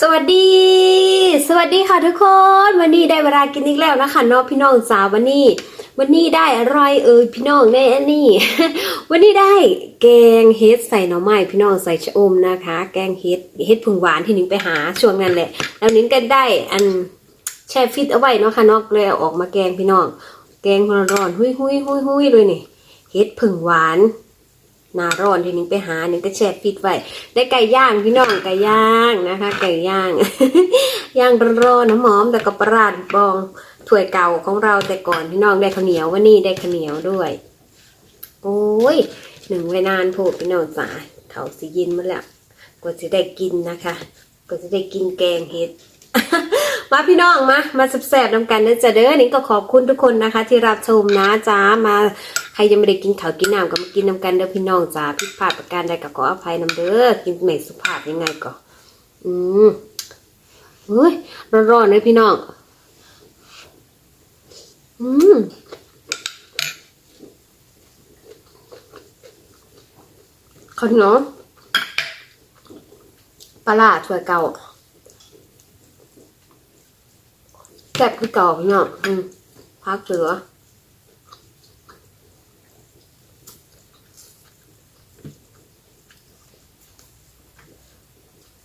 สวัสดี สวัสดีค่ะทุกคน วันนี้ได้เวลากินอีกแล้วนะคะน้องพี่น้องสาววันนี้ วันนี้ได้อะไรเอ่ยพี่น้องแน่นี่ วันนี้ได้แกงเฮ็ดใส่หน่อไม้พี่น้องใส่ชะอมนะคะ แกงเฮ็ดเฮ็ดผงหวานที่นิ้งไปหาช่วงนั้นแหละ แล้วนิ้งก็ได้อันแช่ฟิตเอาไว้เนาะค่ะนอกเลยเอาออกมาแกงพี่น้อง แกงร้อนๆหุยหุยหุยหุยเลยนี่เฮ็ดผึ่งหวาน นาร้อนที่นิ้งไปหานิ้งก็แช่ฟิตไว้ได้ไก่ย่างพี่น้องไก่ย่างนะคะ ไก่ย่างย่างร้อนๆน้ำหอมแต่ก็ประหลาดบองถ้วยเก่าของเราแต่ก่อนพี่น้องได้ข้าวเหนียววันนี้ได้ข้าวเหนียวด้วย โอ้ยหนึ่งไว้นานโพดพี่น้องจ๋าเขาสิยินมาแล้วกว่าจะได้กินนะคะกว่าจะได้กินแกงเห็ด มาพี่น้องมา มาแซ่บๆน้ำกันนะจ๊ะเด้อนี่ก็ขอบคุณทุกคนนะคะ ที่รับชมนะจ้ามาใครยังไม่ได้กินข้าวกินน้ำก็มากินน้ำกันเด้อพี่น้องจ้าผิดพลาดประการใดก็ขออภัยน้ำเด้อกินไม่สุภาพยังไงก็อืมเฮ้ยร้อนๆเลยพี่น้องอืมข้าวเหนียวปลาร้าถั่วเก่า แซ่บคือเก่าพี่น้องอืมพักเหลือ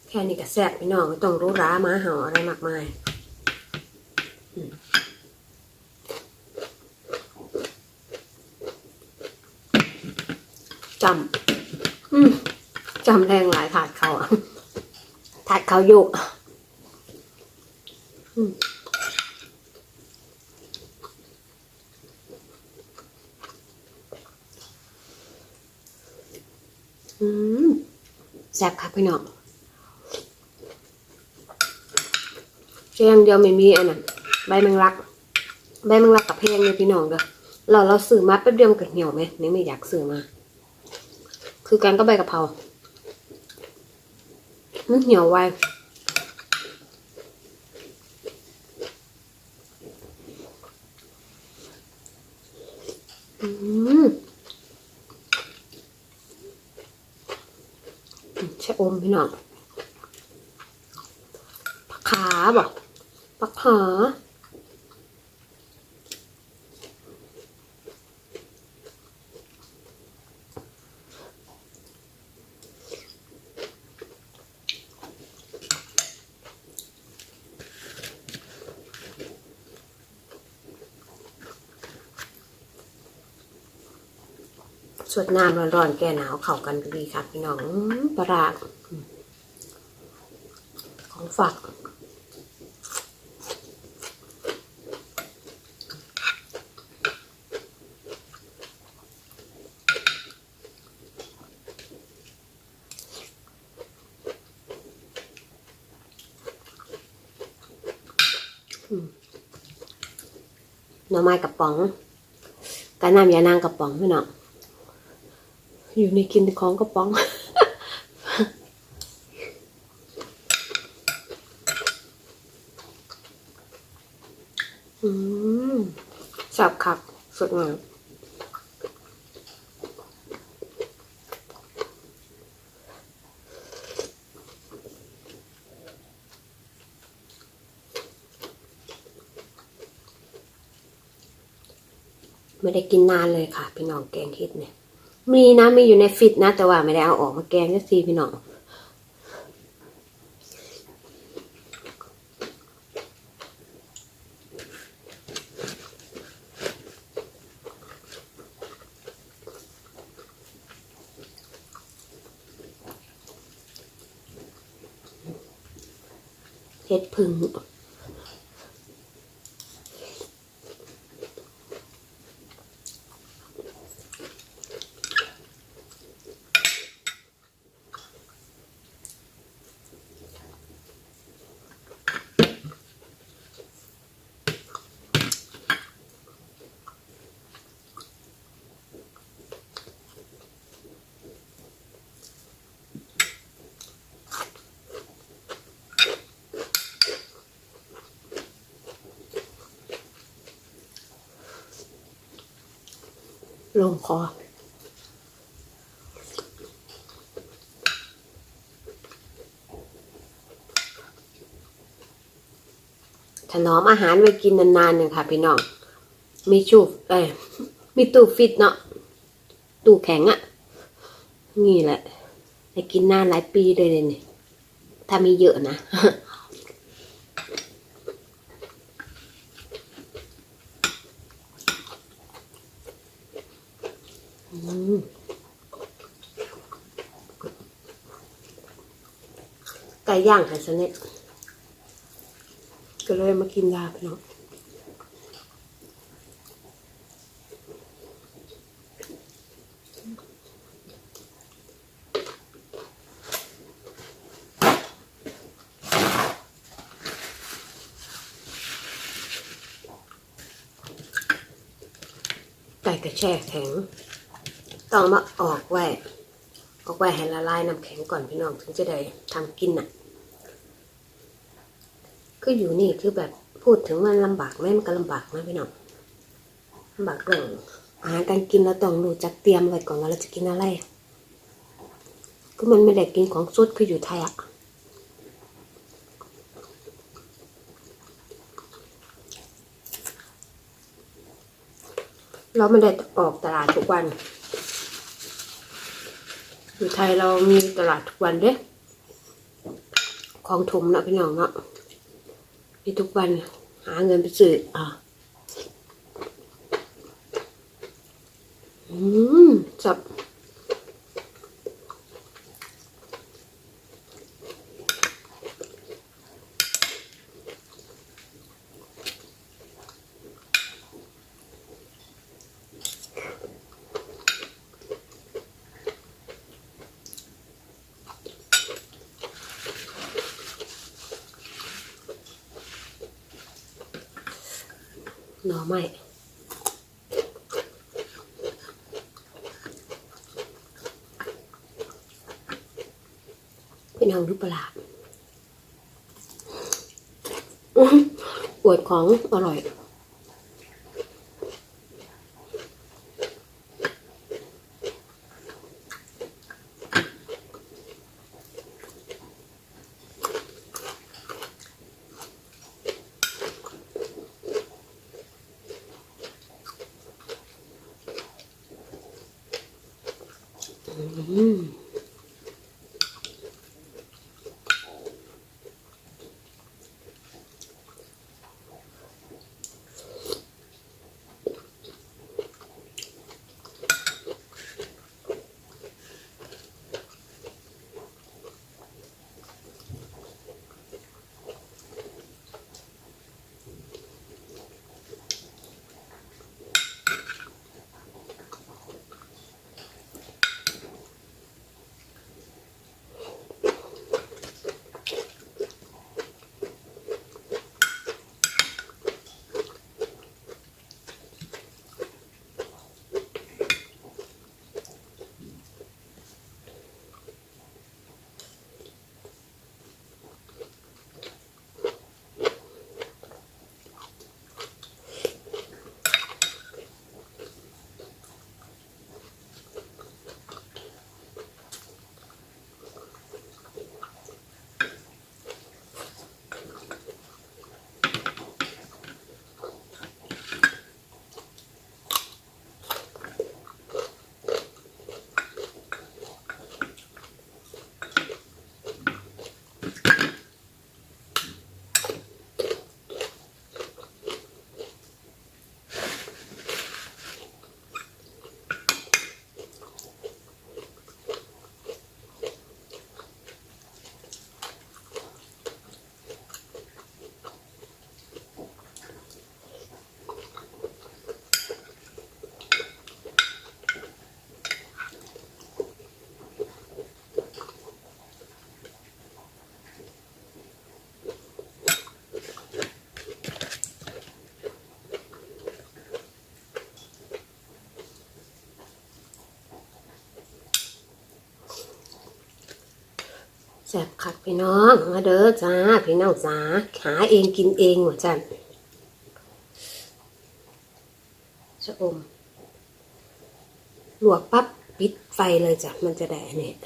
แค่นี้ก็แซ่บพี่น้องไม่ต้องรู้ร้ามาเห่าอะไรมากมายจำจำแรงหลายถาดเขาอะถาดเขาอยู่ อืมแซ่บค่ะพี่น้องเพียงเดียวไม่มีอันนั้นใบแมงลัก ใบแมงลักกับเพลงเลยพี่น้องเด้อเราเราซื้อมาแป๊บเดียวกับเหี่ยวไหมนี่ไม่อยากซื้อมา คือกันก็ใบกะเพรามันเหี่ยวไวอืมชะอม พี่น้อง ผักขาบอกผักขา สวดน้ำร้อนๆ แก้หนาวเข้ากันดีครับพี่น้องปลาร้าของฝากหน่อไม้กระป๋องกาน้ำยานางกระป๋องพี่น้อง อยู่ในกินของกระป๋อง อืมสับขับสดงามไม่ได้กินนานเลยค่ะ พี่น้องแกงเห็ดเนี่ย มีนะมีอยู่ในฟิตนะ แต่ว่าไม่ได้เอาออกมาแกงสักทีพี่น้องเห็ดพึ่ง ลงคอถนอมอาหารไว้กินนานๆเนี่ยค่ะ พี่น้อง มีชูเอ้ยมีตู้ฟิตเนาะ ตู้แข็งอะ่ะนี่แหละได้กินนานหลายปีเลยเนี่ยถ้ามีเยอะนะ ไก่ย่างค่ะสนิทก็เลยมากินลาบเนาะไก่กระแช่แข็ง ต้องมาออกไว้ ออกไว้ให้ละลายน้ำแข็งก่อนพี่น้องถึงจะได้ทำกินน่ะ คืออยู่นี่คือแบบพูดถึงมันลำบากไหมมันก็ลำบากนะพี่น้องลำบากเรื่องอาหารการกินเราต้องรู้จักเตรียมไว้ก่อนว่าเราจะกินอะไรก็มันไม่ได้กินของสดคืออยู่ไทยอะเราไม่ได้ออกตลาดทุกวัน อยู่ไทยเรามีตลาดทุกวันเด้ของถมนะพี่น้องเนาะมีทุกวันหาเงินไปซื้ออะอืมจับ หน่อไม้เป็นเอารูปปลาดอื้อหืออวดของอร่อย แซ่บคักพี่น้องมาเด้อจ้าพี่น้องจ้าหาเองกินเองหัวจันชะอมลวกปั๊บปิดไฟเลยจ้ะมันจะได้อันนี่อ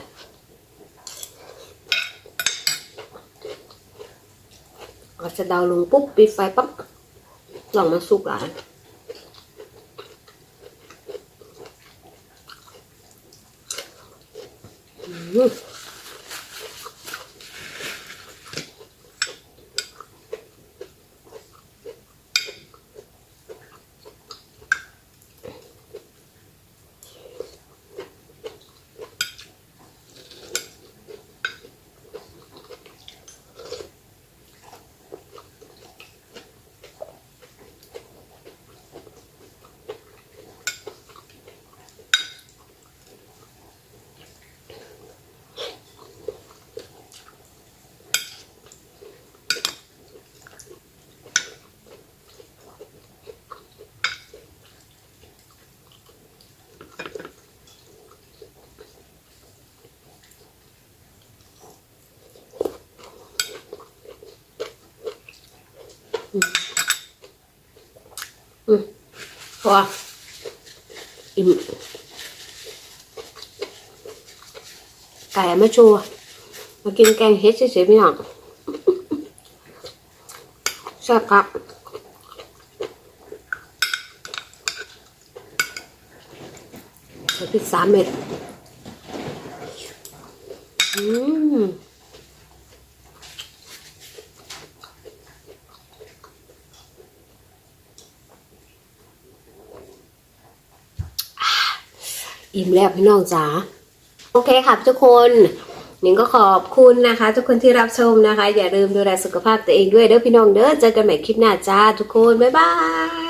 เอาจะเดาลงปุ๊บปิดไฟปั๊บลองมาสุกหลานอืม พออิ่มไก่ไม่ชัวร์มากินแกงเฮ็ดเฉยๆไม่หรอกแซ่บครับใส่พริกสามเม็ด อืม อิ่มแล้วพี่น้องจ๋าโอเคค่ะทุกคนหนิงก็ขอบคุณนะคะ ทุกคนที่รับชมนะคะ อย่าลืมดูแลสุขภาพตัวเองด้วยเด้อพี่น้องเด้อเจอกันใหม่คลิปหน้าจ้าทุกคนบ๊ายบาย